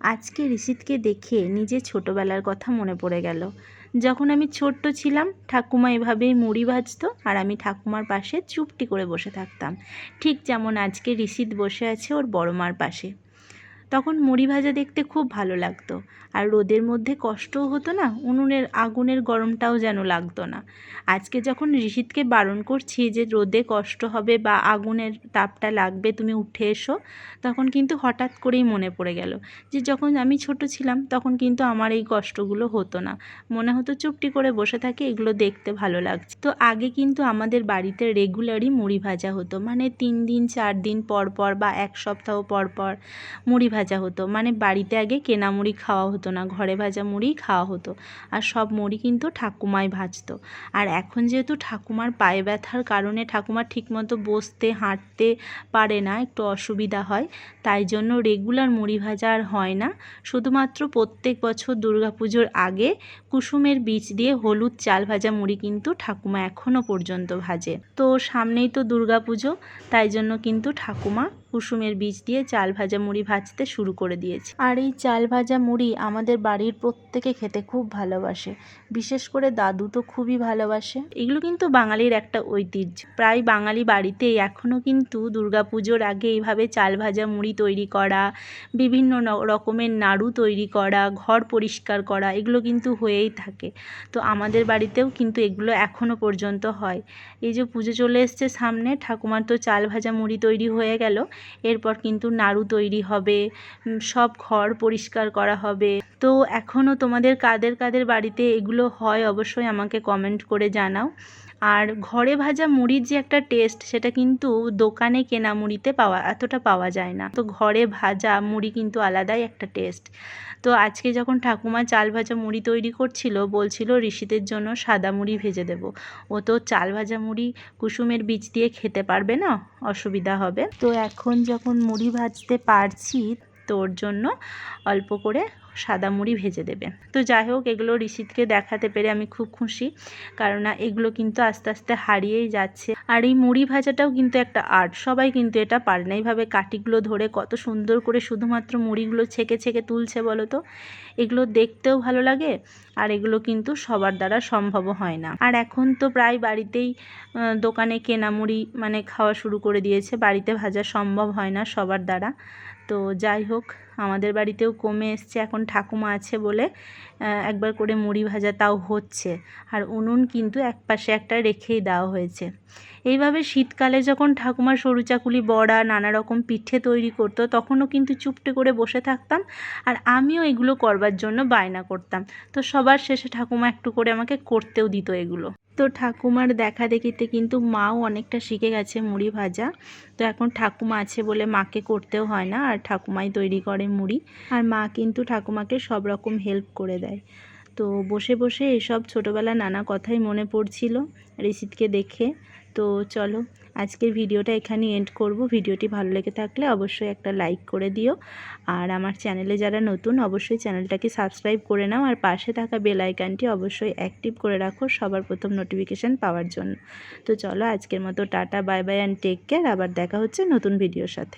আজকে ঋষিতকে দেখে নিজে ছোটোবেলার কথা মনে পড়ে গেল। যখন আমি ছোট্ট ছিলাম, ঠাকুমা এভাবেই মুড়ি ভাজত আর আমি ঠাকুমার পাশে চুপটি করে বসে থাকতাম। ঠিক যেমন আজকে ঋষিত বসে আছে ওর বড় মার পাশে। তখন মুড়ি ভাজা দেখতে খুব ভালো লাগতো। আর রোদের মধ্যে কষ্টও হতো না, উনুনের আগুনের গরমটাও যেন লাগতো না। আজকে যখন ঋষিতকে বারণ করছি যে রোদে কষ্ট হবে বা আগুনের তাপটা লাগবে, তুমি উঠে এসো, তখন কিন্তু হঠাৎ করেই মনে পড়ে গেল যে যখন আমি ছোট ছিলাম, তখন কিন্তু আমার এই কষ্টগুলো হতো না। মনে হতো চুপটি করে বসে থাকে, এগুলো দেখতে ভালো লাগছে। তো আগে কিন্তু আমাদের বাড়িতে রেগুলারই মুড়ি ভাজা হতো। মানে তিন দিন, চার দিন পর পর বা এক সপ্তাহ পর পর মুড়ি ভাজা হতো। মানে বাড়িতে আগে কেনা মুড়ি খাওয়া হতো না, ঘরে ভাজা মুড়িই খাওয়া হতো। আর সব মুড়ি কিন্তু ঠাকুমাই ভাজতো। আর এখন যেহেতু ঠাকুমার পায়ে ব্যথার কারণে ঠাকুমা ঠিকমতো বসতে, হাঁটতে পারে না, একটু অসুবিধা হয়, তাই জন্য রেগুলার মুড়ি ভাজা আর হয় না। শুধুমাত্র প্রত্যেক বছর দুর্গাপুজোর আগে কুসুমের বীজ দিয়ে হলুদ চাল ভাজা মুড়ি কিন্তু ঠাকুমা এখনও পর্যন্ত ভাজে। তো সামনেই তো দুর্গাপুজো, তাই জন্য কিন্তু ঠাকুমা কুসুমের বীজ দিয়ে চাল ভাজা মুড়ি ভাজতে শুরু করে দিয়েছে। আর এই চাল ভাজা মুড়ি আমাদের বাড়ির প্রত্যেকে খেতে খুব ভালোবাসে। বিশেষ করে দাদু তো খুবই ভালোবাসে। এগুলো কিন্তু বাঙালির একটা ঐতিহ্য। প্রায় বাঙালি বাড়িতেই এখনও কিন্তু দুর্গাপুজোর আগে এইভাবে চাল ভাজা মুড়ি তৈরি করা বিভিন্ন রকমের নাড়ু তৈরি করা ঘর পরিষ্কার করা এগুলো কিন্তু হয়েই থাকে। তো আমাদের বাড়িতেও কিন্তু এগুলো এখনও পর্যন্ত হয়। এই যে পুজো চলে এসছে সামনে ঠাকুমার তো চাল ভাজা মুড়ি তৈরি হয়ে গেল। এরপর কিন্তু নাড়ু তৈরি হবে সব ঘর পরিষ্কার করা হবে। তো এখনও তোমাদের কাদের কাদের বাড়িতে এগুলো হয় অবশ্যই আমাকে কমেন্ট করে জানাও। আর ঘরে ভাজা মুড়ির যে একটা টেস্ট সেটা কিন্তু দোকানে কেনা মুড়িতে পাওয়া, এতটা পাওয়া যায় না। তো ঘরে ভাজা মুড়ি কিন্তু আলাদাই একটা টেস্ট তো আজকে যখন ঠাকুমা চাল ভাজা মুড়ি তৈরি করছিল, বলছিল ঋষিদের জন্য সাদা মুড়ি ভেজে দেব। ও তো চাল ভাজা মুড়ি কুসুমের বীজ দিয়ে খেতে পারবে না, অসুবিধা হবে। তো এখন যখন মুড়ি ভাজতে পারছি তোর জন্য, অল্প করে সাদা মুড়ি ভেজে দেবে। তো যাই হোক, এগুলো ঋষিতকে দেখাতে পেরে আমি খুব খুশি। কারণ এগুলো কিন্তু আস্তে আস্তে হারিয়েই যাচ্ছে। আর এই মুড়ি ভাজাটাও কিন্তু একটা আর্ট সবাই কিন্তু এটা পারে না। এইভাবে কাঠিগুলো ধরে কত সুন্দর করে শুধুমাত্র মুড়িগুলো ছেঁকে ছেঁকে তুলছে বলো তো? এগুলো দেখতেও ভালো লাগে আর এগুলো কিন্তু সবার দ্বারা সম্ভব হয় না। আর এখন তো প্রায় বাড়িতেই দোকানে কেনা মুড়ি মানে খাওয়া শুরু করে দিয়েছে। বাড়িতে ভাজা সম্ভব হয় না সবার দ্বারা। তো যাই হোক, আমাদের বাড়িতেও কমে এসছে, এখন ঠাকুমা আছে বলে একবার করে মুড়ি ভাজা তাও হচ্ছে। আর উনুন কিন্তু এক পাশে একটা রেখেই দেওয়া হয়েছে। এইভাবে শীতকালে যখন ঠাকুমা সরু চাকুলি বড়া নানা রকম পিঠে তৈরি করতো, তখনও কিন্তু চুপটে করে বসে থাকতাম আর আমিও এগুলো করবার জন্য বায়না করতাম। তো সবার শেষে ঠাকুমা একটু করে আমাকে করতেও দিত এগুলো। তো ঠাকুমার দেখা দেখিতে কিন্তু মাও অনেকটা শিখে গেছে মুড়ি ভাজা। তো এখন ঠাকুমা আছে বলে মাকে করতেও হয় না, আর ঠাকুমাই তৈরি করে মুড়ি। আর মা কিন্তু ঠাকুমাকে সব রকম হেল্প করে দেয়। তো বসে বসে এসব ছোটোবেলা নানা কথাই মনে পড়ছিল রিসিদকে দেখে। তো চলো আজকের ভিডিওটা এখানে এন্ড করব। ভিডিওটি ভালো লেগে থাকলে অবশ্যই একটা লাইক করে দিও। আর আমার চ্যানেলে যারা নতুন, অবশ্যই চ্যানেলটাকে সাবস্ক্রাইব করে নাও। আর পাশে থাকা বেল আইকনটি অবশ্যই অ্যাক্টিভ করে রাখো সবার প্রথম নোটিফিকেশান পাওয়ার জন্য। তো চলো আজকের মতো tata bye bye and take care আবার দেখা হচ্ছে নতুন ভিডিওর সাথে।